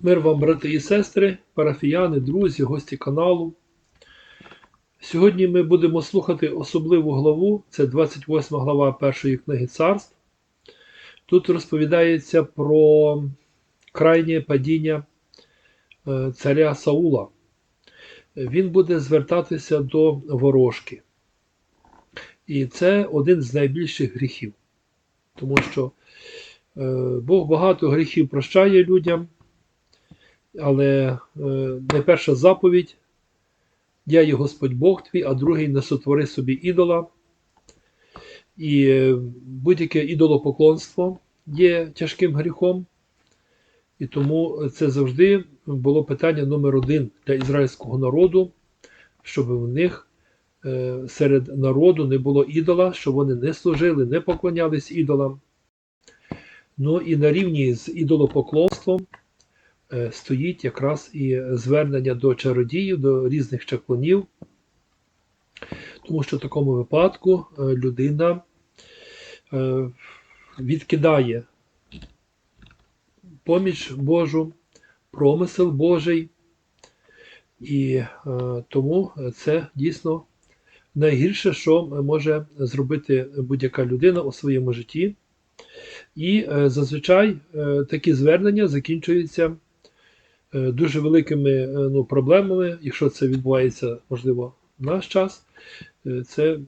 Мир вам, брати і сестри, парафіяни, друзі, гості каналу. Сьогодні ми будемо слухати особливу главу, це 28 глава першої книги царств. Тут розповідається про крайнє падіння е, царя Саула. Він буде звертатися до ворожки. І це один з найбільших гріхів. Тому що е, Бог багато гріхів прощає людям. Але е, найперша заповідь я є Господь Бог твій, а другий не сотвори собі ідола. І е, будь-яке ідолопоклонство є тяжким гріхом. І тому це завжди було питання номер один для ізраїльського народу, щоб в них е, серед народу не було ідола, щоб вони не служили, не поклонялись ідолам. Ну і на рівні з ідолопоклонством стоїть якраз і звернення до чародіїв, до різних чаклунів, тому що в такому випадку е, людина е, відкидає поміч Божу, промисел Божий, і е, тому це дійсно найгірше, що може зробити будь-яка людина у своєму житті. І е, зазвичай е, такі звернення закінчуються е, дуже великими е, ну, проблемами, якщо це відбувається, можливо, в наш час. Е, Це е,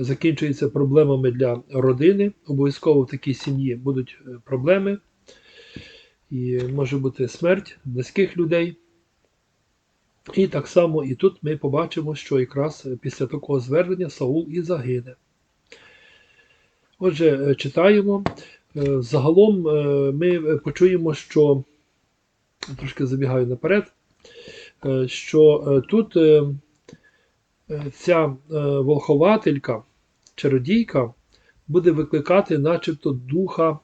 закінчується проблемами для родини. Обов'язково в такій сім'ї будуть е, проблеми, і може бути смерть близьких людей. І так само і тут ми побачимо, що якраз після такого звернення Саул і загине. Отже, е, читаємо. Е, Загалом е, ми почуємо, що трошки забігаю наперед, е, що е, тут е, ця волхователька, чародійка, буде викликати начебто духа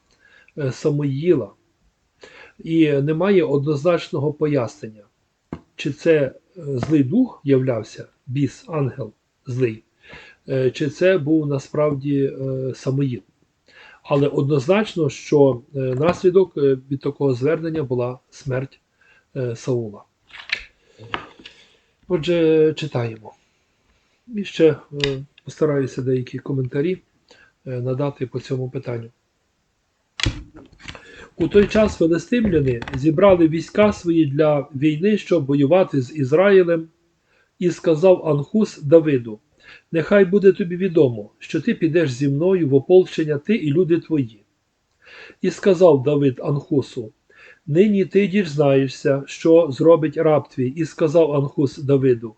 Самоїла. І немає однозначного пояснення, чи це злий дух являвся, біс, ангел злий, чи це був насправді Самоїл. Але однозначно, що е, наслідок е, від такого звернення була смерть е, Саула. Отже, читаємо. І ще постараюся деякі коментарі надати по цьому питанню. У той час филистимляни зібрали війська свої для війни, щоб воювати з Ізраїлем, і сказав Анхус Давиду: Нехай буде тобі відомо, що ти підеш зі мною в ополчення ти і люди твої. І сказав Давид Анхусу: Нині ти дізнаєшся, що зробить раб твій, і сказав Анхус Давиду: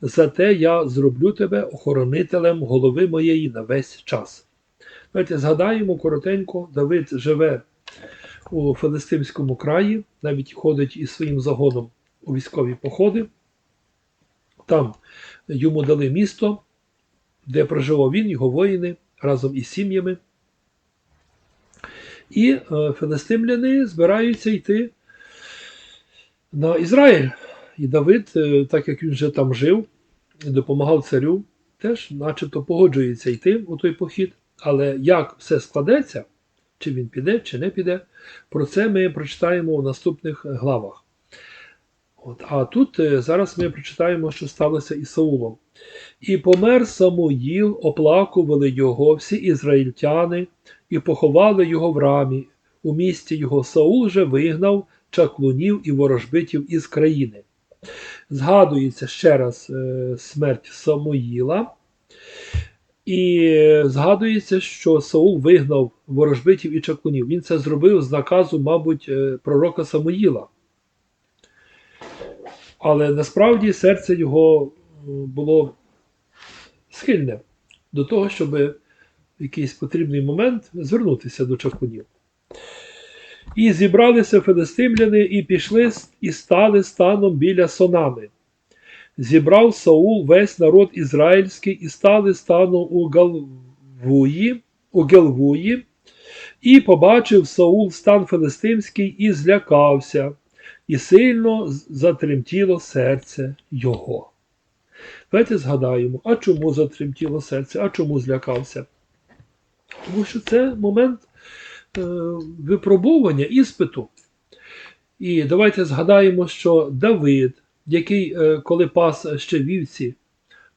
Зате я зроблю тебе охоронителем голови моєї на весь час. Давайте згадаємо коротенько, Давид живе у Филистимському краї, навіть ходить із своїм загоном у військові походи. Там йому дали місто, де проживав він, його воїни разом із сім'ями. І е, збираються йти на Ізраїль. І Давид, е, так як він вже там жив допомагав царю, теж начебто погоджується йти у той похід. Але як все складеться, чи він піде, чи не піде, про це ми прочитаємо у наступних главах. От, а тут е, зараз ми прочитаємо, що сталося із Саулом. І помер Самуїл, оплакували його всі ізраїльтяни, і поховали його в рамі. У місті його Саул же вигнав чаклунів і ворожбитів із країни. Згадується ще раз е, смерть Самуїла. І згадується, що Саул вигнав ворожбитів і чаклунів. Він це зробив з наказу, мабуть, е, пророка Самуїла. Але насправді серце його е, було схильне до того, щоб в якийсь потрібний момент звернутися до чаклунів. І зібралися филистимляни, і пішли і стали станом біля сонами. Зібрав Саул весь народ ізраїльський і стали станом у Галвуї, у Гелвуї, і побачив Саул стан филистимський і злякався, і сильно затремтіло серце його. Давайте згадаємо, а чому затремтіло серце, а чому злякався? Тому що це момент е, випробування, іспиту. І давайте згадаємо, що Давид, який, е, коли пас ще вівці,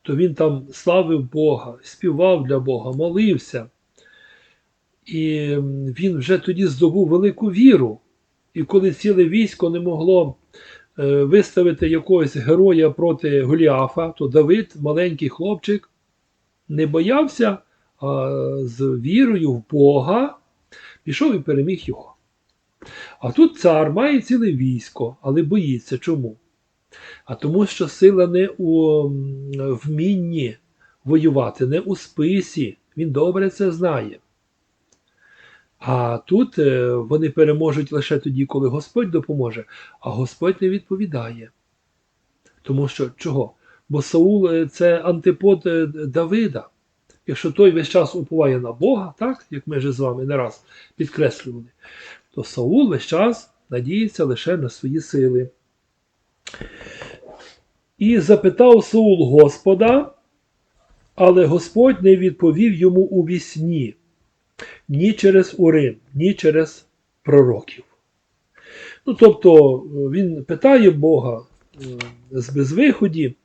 то він там славив Бога, співав для Бога, молився. І він вже тоді здобув велику віру. І коли ціле військо не могло е, виставити якогось героя проти Голіафа, то Давид, маленький хлопчик, не боявся, а з вірою в Бога пішов і переміг його. А тут цар має ціле військо, але боїться. Чому? А тому, що сила не у вмінні воювати, не у списі. Він добре це знає. А тут е, вони переможуть лише тоді, коли Господь допоможе, а Господь не відповідає. Тому що чого? Бо Саул е, це антипод е, Давида. Якщо той весь час уповає на Бога, так, як ми вже з вами не раз підкреслювали, то Саул весь час надіється лише на свої сили. І запитав Саул Господа, але Господь не відповів йому у вісні, ні через Урим, ні через пророків. Ну, тобто він питає Бога е, з безвиході.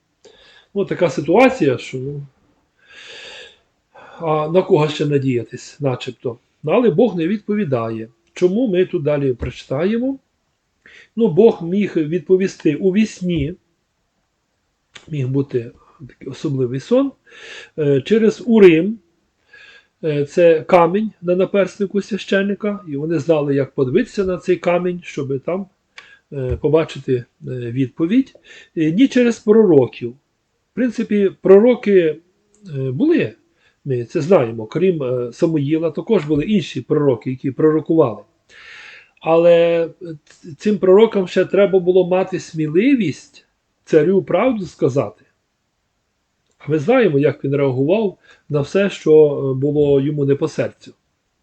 Ну, така ситуація, що ну, а на кого ще надіятись, начебто. Ну, але Бог не відповідає. Чому ми тут далі прочитаємо? Ну, Бог міг відповісти у вісні, міг бути такий особливий сон, е, через Урим. Е, Це камінь на наперснику священника, і вони знали, як подивитися на цей камінь, щоб там е, побачити е, відповідь. Ні через пророків. В принципі, пророки були, ми це знаємо, крім Самуїла, також були інші пророки, які пророкували. Але цим пророкам ще треба було мати сміливість царю правду сказати. А ми знаємо, як він реагував на все, що е, було йому не по серцю.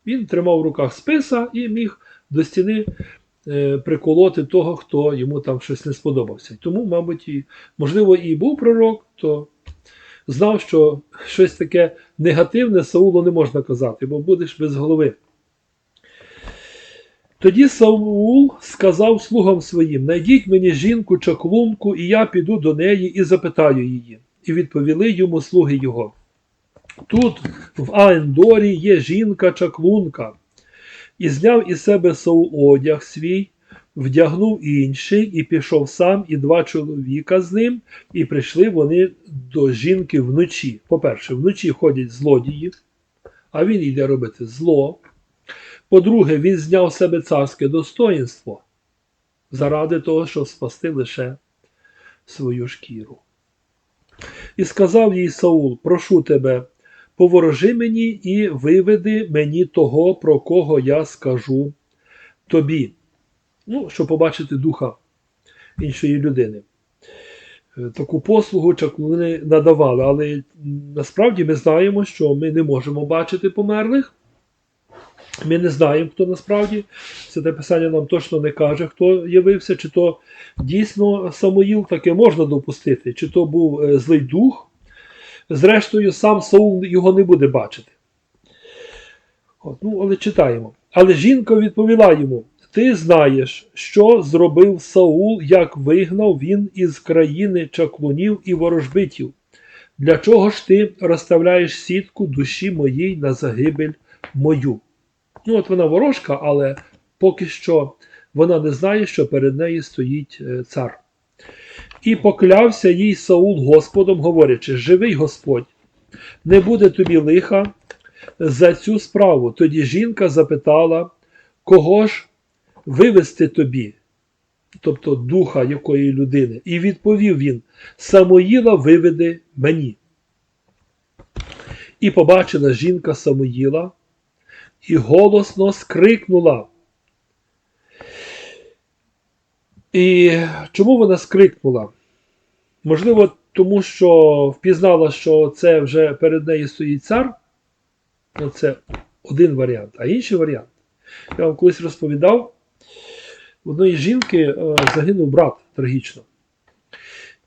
Він тримав в руках списа і міг до стіни е, приколоти того, хто йому там щось не сподобався. Тому, мабуть, і, можливо, і був пророк, то знав, що щось таке негативне Саулу не можна казати, бо будеш без голови. Тоді Саул сказав слугам своїм: Найдіть мені жінку чаклунку, і я піду до неї і запитаю її. І відповіли йому слуги його. Тут, в Аендорі, є жінка чаклунка. І зняв із себе Саул одяг свій, вдягнув інший, і пішов сам, і два чоловіка з ним, і прийшли вони до жінки вночі. По-перше, вночі ходять злодії, а він йде робити зло. По-друге, він зняв себе царське достоїнство заради того, щоб спасти лише свою шкіру. І сказав їй Саул: Прошу тебе, поворожи мені і виведи мені того, про кого я скажу тобі. Ну, щоб побачити духа іншої людини. Е, Таку послугу чаклуни надавали, але насправді ми знаємо, що ми не можемо бачити померлих. Ми не знаємо, хто насправді. Це те писання нам точно не каже, хто явився, чи то дійсно Самуїл таке можна допустити, чи то був е, злий дух. Зрештою, сам Саул його не буде бачити. От, ну, але читаємо. Але жінка відповіла йому: Ти знаєш, що зробив Саул, як вигнав він із країни чаклунів і ворожбитів. Для чого ж ти розставляєш сітку душі моїй на загибель мою? Ну, от вона ворожка, але поки що вона не знає, що перед нею стоїть е, цар. І поклявся їй Саул Господом, говорячи: Живий Господь, не буде тобі лиха за цю справу. Тоді жінка запитала, кого ж вивести тобі, тобто духа якої людини. І відповів він: Самоїла виведи мені. І побачила жінка Самоїла, і голосно скрикнула. І чому вона скрикнула? Можливо, тому що впізнала, що це вже перед нею стоїть цар. Ну, Це один варіант. А інший варіант. Я вам колись розповідав, у одної жінки е, загинув брат трагічно.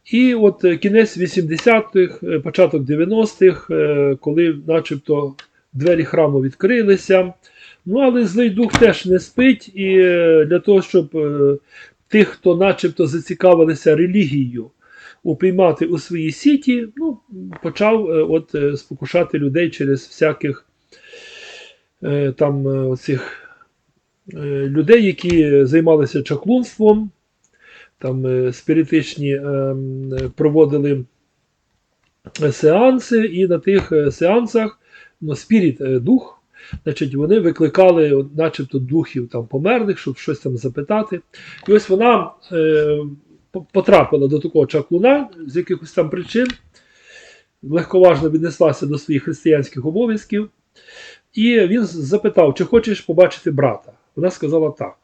І от кінець 80-х, е, початок 90-х, е, коли начебто двері храму відкрилися. Ну, але злий дух теж не спить, і е, для того, щоб е, тих, хто начебто зацікавилися релігією, упіймати у свої сіті, ну, почав е, от, спокушати людей через всяких там оцих людей, які займалися чаклунством, там спіритичні проводили сеанси, і на тих сеансах спіріт, е, дух, значить, вони викликали начебто духів там померлих, щоб щось там запитати. І ось вона е, потрапила до такого чаклуна з якихось там причин, легковажно віднеслася до своїх християнських обов'язків. І він запитав, чи хочеш побачити брата. Вона сказала так.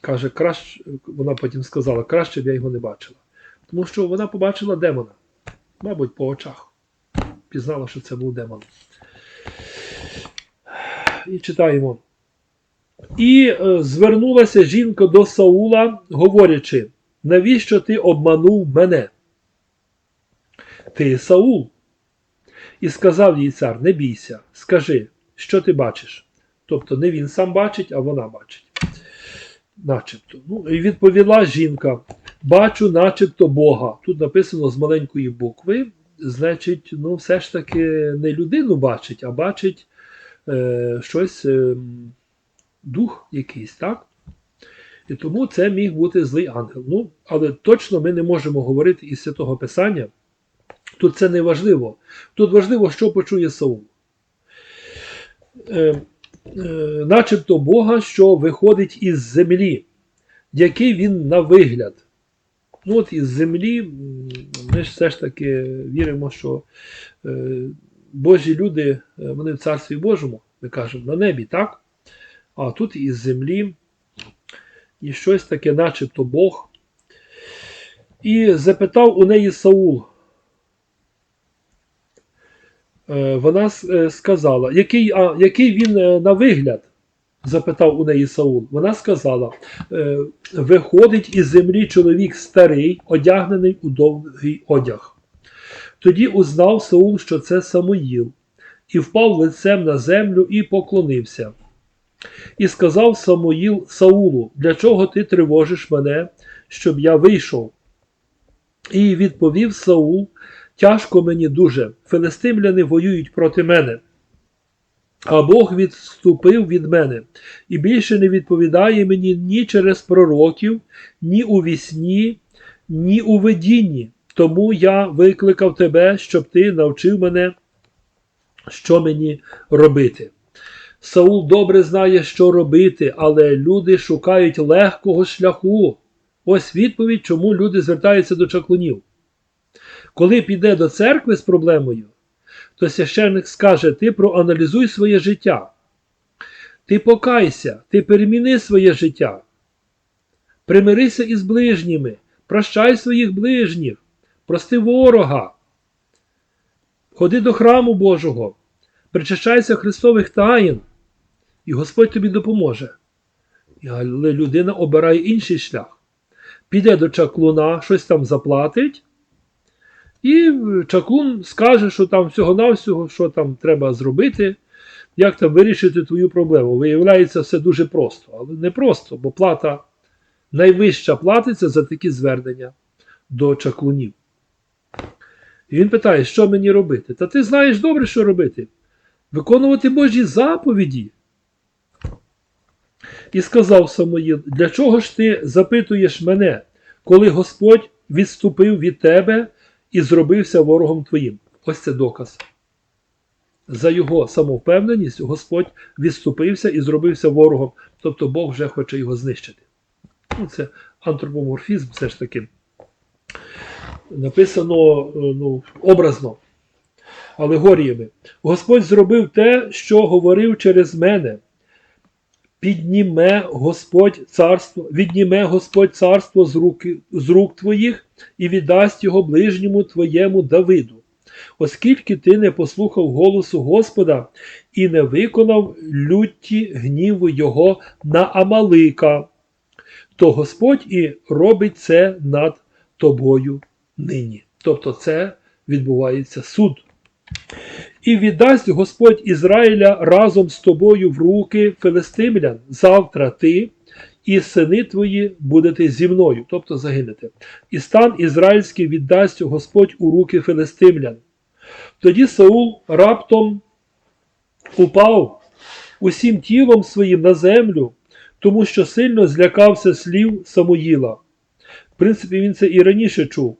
Каже, краще, вона потім сказала, краще б я його не бачила. Тому що вона побачила демона, мабуть, по очах. Пізнала, що це був демон. І читаємо. І е, звернулася жінка до Саула, говорячи: навіщо ти обманув мене? Ти Саул. І сказав їй цар: Не бійся, скажи, що ти бачиш. Тобто не він сам бачить, а вона бачить. Начебто. Ну, і відповіла жінка: Бачу, начебто Бога. Тут написано з маленької букви. Значить, ну, все ж таки не людину бачить, а бачить е, щось, е, дух якийсь, так? І тому це міг бути злий ангел. Ну, але точно ми не можемо говорити із святого Писання. Тут це не важливо. Тут важливо, що почує Саул. Е, начебто Бога, що виходить із землі, який він на вигляд. Ну, от із землі ми ж все ж таки віримо, що Божі люди, е, вони в Царстві Божому, ми кажемо, на небі, так? А тут із землі і щось таке, начебто Бог. І запитав у неї Саул. Е, Вона е, сказала, який, а, який він на вигляд? запитав у неї Саул. Вона сказала: «Е, виходить із землі чоловік старий, одягнений у довгий одяг. Тоді узнав Саул, що це Самуїл, і впав лицем на землю і поклонився. І сказав Самуїл Саулу, для чого ти тривожиш мене, щоб я вийшов? І відповів Саул, тяжко мені дуже, филистимляни воюють проти мене. А Бог відступив від мене і більше не відповідає мені ні через пророків, ні у вісні, ні у видінні. Тому я викликав тебе, щоб ти навчив мене, що мені робити. Саул добре знає, що робити, але люди шукають легкого шляху. Ось відповідь, чому люди звертаються до чаклунів. Коли піде до церкви з проблемою, то священник скаже: ти проаналізуй своє життя. Ти покайся, ти переміни своє життя. Примирися із ближніми, прощай своїх ближніх, прости ворога. Ходи до храму Божого, причащайся Христових таїн, і Господь тобі допоможе. Але людина обирає інший шлях. Піде до чаклуна, щось там заплатить, і чаклун скаже, що там всього-навсього, що там треба зробити, як там вирішити твою проблему. Виявляється, все дуже просто, але не просто, бо плата найвища платиться за такі звернення до чаклунів. І він питає, що мені робити? Та ти знаєш добре, що робити. Виконувати Божі заповіді. І сказав Самоїл, для чого ж ти запитуєш мене, коли Господь відступив від тебе і зробився ворогом твоїм? Ось це доказ. За його самовпевненість Господь відступився і зробився ворогом, тобто Бог вже хоче його знищити. Ну, Це антропоморфізм, все ж таки. Написано е, ну, образно, алегоріями. Господь зробив те, що говорив через мене. Підніме Господь царство, відніме Господь царство з, руки, з рук твоїх і віддасть його ближньому твоєму Давиду. Оскільки ти не послухав голосу Господа і не виконав люті гніву його на Амалика, то Господь і робить це над тобою нині. Тобто це відбувається суд. І віддасть Господь Ізраїля разом з тобою в руки филистимлян завтра ти і сини твої будете зі мною, тобто загинете. І стан ізраїльський віддасть Господь у руки филистимлян. Тоді Саул раптом упав усім тілом своїм на землю, тому що сильно злякався слів Самуїла. В принципі, він це і раніше чув,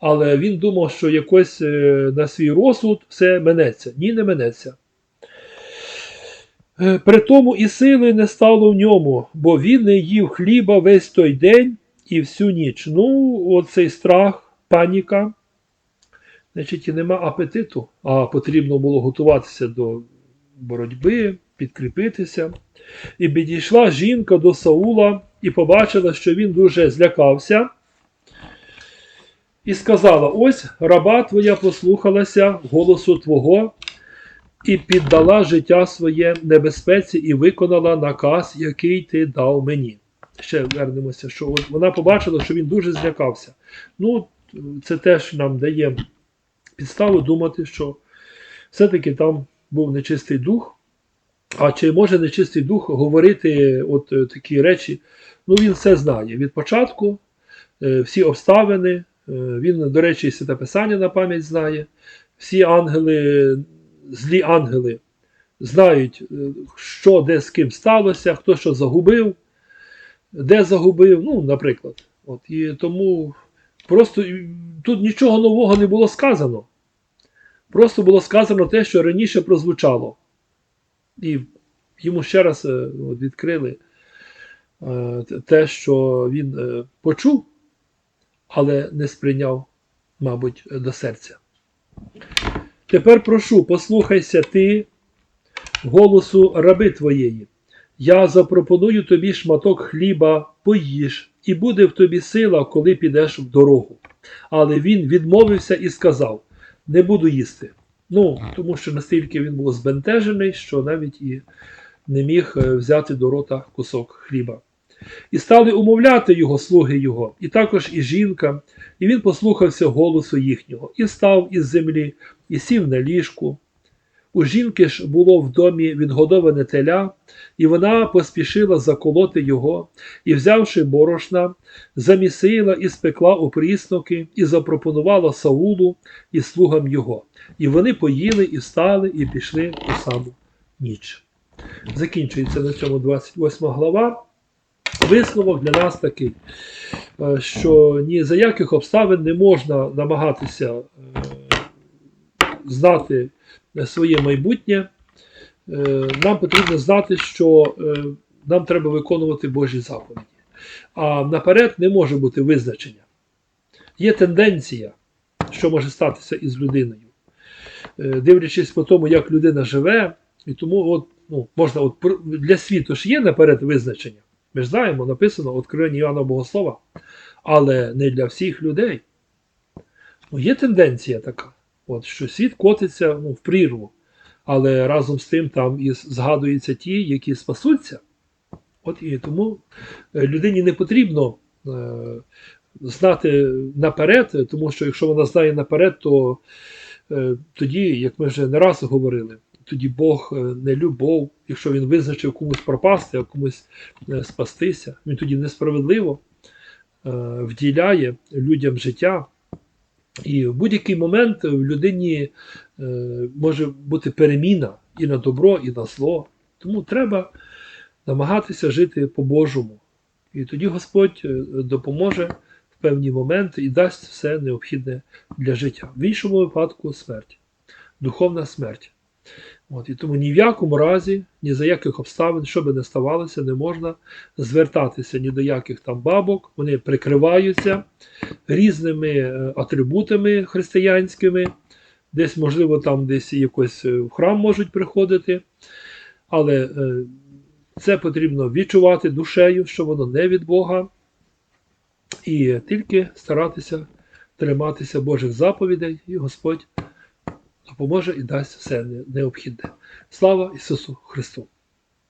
але він думав, що якось е, на свій розсуд все минеться. Ні, не минеться. Е, При тому і сили не стало в ньому, бо він не їв хліба весь той день і всю ніч. Ну, оцей страх, паніка. Значить, і нема апетиту, а потрібно було готуватися до боротьби, підкріпитися. І підійшла жінка до Саула і побачила, що він дуже злякався. І сказала: Ось раба твоя послухалася голосу Твого і піддала життя своє небезпеці і виконала наказ, який ти дав мені. Ще вернемося, що вона побачила, що він дуже злякався. Ну, це теж нам дає підставу думати, що все-таки там був нечистий дух. А чи може нечистий дух говорити от е, такі речі? Ну, він все знає від початку, е, всі обставини. Е, Він, до речі, святе писання на пам'ять знає. Всі ангели, злі ангели знають, е, що де з ким сталося, хто що загубив, де загубив, ну, наприклад. От, і тому просто тут нічого нового не було сказано. Просто було сказано те, що раніше прозвучало. І йому ще раз е, відкрили те, що він почув, але не сприйняв, мабуть, до серця. Тепер прошу, послухайся ти голосу раби твоєї. Я запропоную тобі шматок хліба, поїж, і буде в тобі сила, коли підеш в дорогу. Але він відмовився і сказав: Не буду їсти. Ну, тому що настільки він був збентежений, що навіть і не міг е, взяти до рота кусок хліба. І стали умовляти його слуги його, і також і жінка, і він послухався голосу їхнього, і став із землі, і сів на ліжку. У жінки ж було в домі відгодоване теля, і вона поспішила заколоти його, і, взявши борошна, замісила і спекла у прісноки, і запропонувала Саулу і слугам його. І вони поїли, і встали, і пішли ту саму ніч. Закінчується на цьому 28 глава. Висновок для нас такий, е, що ні за яких обставин не можна намагатися е, знати своє майбутнє. Е, Нам потрібно знати, що нам треба виконувати Божі заповіді. А наперед не може бути визначення. Є тенденція, що може статися із людиною. Дивлячись по тому, як людина живе, і тому от, ну, можна от, для світу ж є наперед визначення. Ми ж знаємо, написано «Откровення Іоанна Богослова, але не для всіх людей. Ну, є тенденція така, от, що світ котиться ну, в прірву, але разом з тим там і згадуються ті, які спасуться. От і тому е, людині не потрібно е, знати наперед, тому що якщо вона знає наперед, то е, тоді, як ми вже не раз говорили, тоді Бог е, не любов, якщо він визначив комусь пропасти, а комусь е, спастися, він тоді несправедливо е, вділяє людям життя. І в будь-який момент в людині може бути переміна і на добро, і на зло. Тому треба намагатися жити по-божому. І тоді Господь допоможе в певні моменти і дасть все необхідне для життя. В іншому випадку смерть, духовна смерть. От, і тому ні в якому разі, ні за яких обставин, що би не ставалося, не можна звертатися ні до яких там бабок. Вони прикриваються різними е, атрибутами християнськими, десь, можливо, там десь якось е, в храм можуть приходити. Але е, це потрібно відчувати душею, що воно не від Бога, і тільки старатися триматися Божих заповідей, і Господь допоможе і дасть все необхідне. Слава Ісусу Христу!